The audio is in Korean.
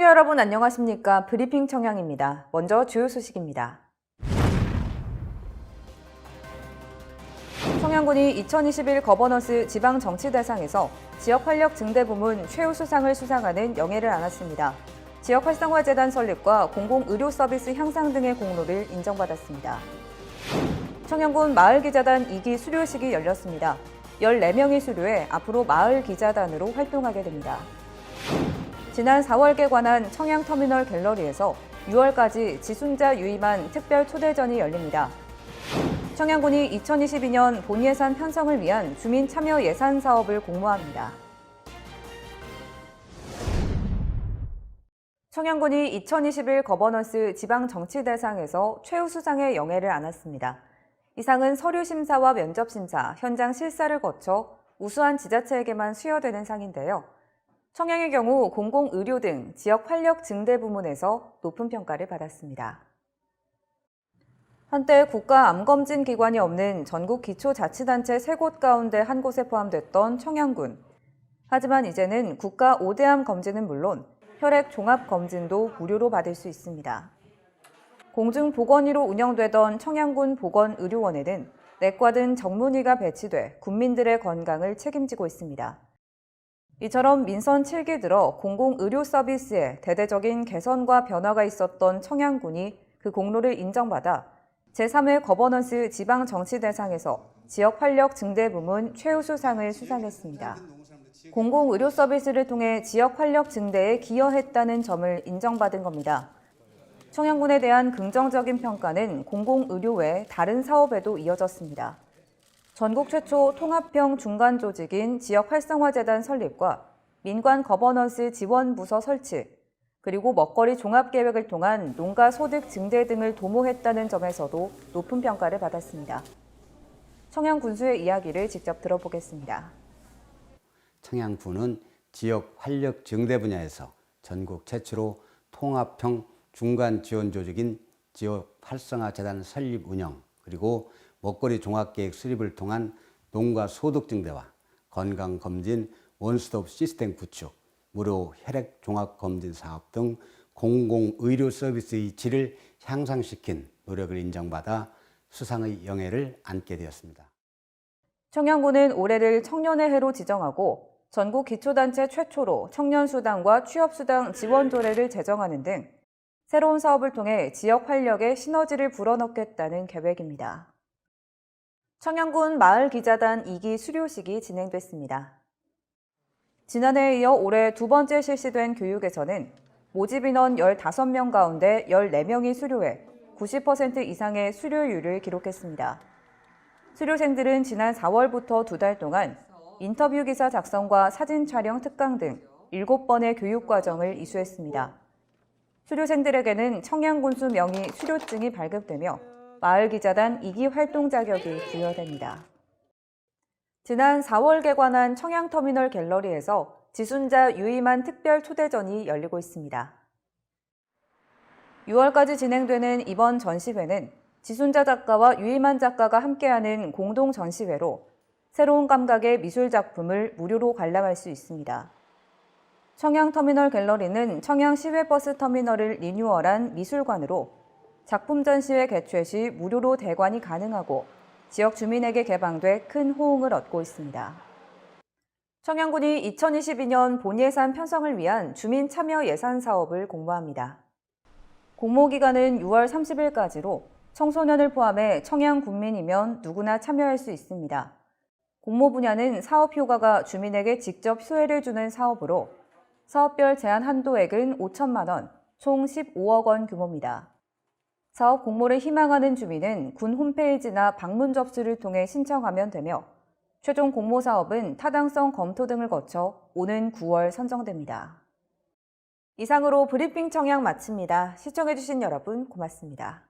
시청자 여러분 안녕하십니까? 브리핑 청양입니다. 먼저 주요 소식입니다. 청양군이 2021 거버넌스 지방정치대상에서 지역 활력 증대 부문 최우수상을 수상하는 영예를 안았습니다. 지역 활성화재단 설립과 공공의료 서비스 향상 등의 공로를 인정받았습니다. 청양군 마을기자단 2기 수료식이 열렸습니다. 14명이 수료해 앞으로 마을기자단으로 활동하게 됩니다. 지난 4월 개관한 청양터미널 갤러리에서 6월까지 지순자 유임한 특별 초대전이 열립니다. 청양군이 2022년 본 예산 편성을 위한 주민 참여 예산 사업을 공모합니다. 청양군이 2021 거버넌스 지방정치대상에서 최우수상의 영예를 안았습니다. 이 상은 서류 심사와 면접 심사, 현장 실사를 거쳐 우수한 지자체에게만 수여되는 상인데요. 청양의 경우 공공의료 등 지역 활력 증대 부문에서 높은 평가를 받았습니다. 한때 국가 암검진 기관이 없는 전국 기초자치단체 세 곳 가운데 한 곳에 포함됐던 청양군. 하지만 이제는 국가 5대암 검진은 물론 혈액 종합 검진도 무료로 받을 수 있습니다. 공중보건의로 운영되던 청양군 보건의료원에는 내과 등 전문의가 배치돼 국민들의 건강을 책임지고 있습니다. 이처럼 민선 7기 들어 공공의료 서비스에 대대적인 개선과 변화가 있었던 청양군이 그 공로를 인정받아 제3회 거버넌스 지방정치대상에서 지역 활력 증대 부문 최우수상을 수상했습니다. 공공의료 서비스를 통해 지역 활력 증대에 기여했다는 점을 인정받은 겁니다. 청양군에 대한 긍정적인 평가는 공공의료 외 다른 사업에도 이어졌습니다. 전국 최초 통합형 중간 조직인 지역 활성화 재단 설립과 민관 거버넌스 지원 부서 설치, 그리고 먹거리 종합 계획을 통한 농가 소득 증대 등을 도모했다는 점에서도 높은 평가를 받았습니다. 청양 군수의 이야기를 직접 들어보겠습니다. 청양군은 지역 활력 증대 분야에서 전국 최초로 통합형 중간 지원 조직인 지역 활성화 재단 설립 운영 그리고 먹거리 종합계획 수립을 통한 농가 소득 증대와 건강 검진 원스톱 시스템 구축, 무료 혈액 종합 검진 사업 등 공공 의료 서비스의 질을 향상시킨 노력을 인정받아 수상의 영예를 안게 되었습니다. 청양군은 올해를 청년의 해로 지정하고 전국 기초단체 최초로 청년수당과 취업수당 지원 조례를 제정하는 등 새로운 사업을 통해 지역 활력에 시너지를 불어넣겠다는 계획입니다. 청양군 마을기자단 2기 수료식이 진행됐습니다. 지난해에 이어 올해 두 번째 실시된 교육에서는 모집 인원 15명 가운데 14명이 수료해 90% 이상의 수료율을 기록했습니다. 수료생들은 지난 4월부터 두 달 동안 인터뷰 기사 작성과 사진 촬영 특강 등 7번의 교육 과정을 이수했습니다. 수료생들에게는 청양군수 명의 수료증이 발급되며 마을기자단 2기 활동 자격이 부여됩니다. 지난 4월 개관한 청양터미널 갤러리에서 지순자 유임한 특별 초대전이 열리고 있습니다. 6월까지 진행되는 이번 전시회는 지순자 작가와 유임한 작가가 함께하는 공동 전시회로 새로운 감각의 미술 작품을 무료로 관람할 수 있습니다. 청양터미널 갤러리는 청양 시외버스 터미널을 리뉴얼한 미술관으로 작품 전시회 개최 시 무료로 대관이 가능하고 지역 주민에게 개방돼 큰 호응을 얻고 있습니다. 청양군이 2022년 본예산 편성을 위한 주민 참여 예산 사업을 공모합니다. 공모 기간은 6월 30일까지로 청소년을 포함해 청양 국민이면 누구나 참여할 수 있습니다. 공모 분야는 사업 효과가 주민에게 직접 수혜를 주는 사업으로 사업별 제한 한도액은 5천만 원, 총 15억 원 규모입니다. 사업 공모를 희망하는 주민은 군 홈페이지나 방문 접수를 통해 신청하면 되며 최종 공모 사업은 타당성 검토 등을 거쳐 오는 9월 선정됩니다. 이상으로 브리핑 청양 마칩니다. 시청해주신 여러분 고맙습니다.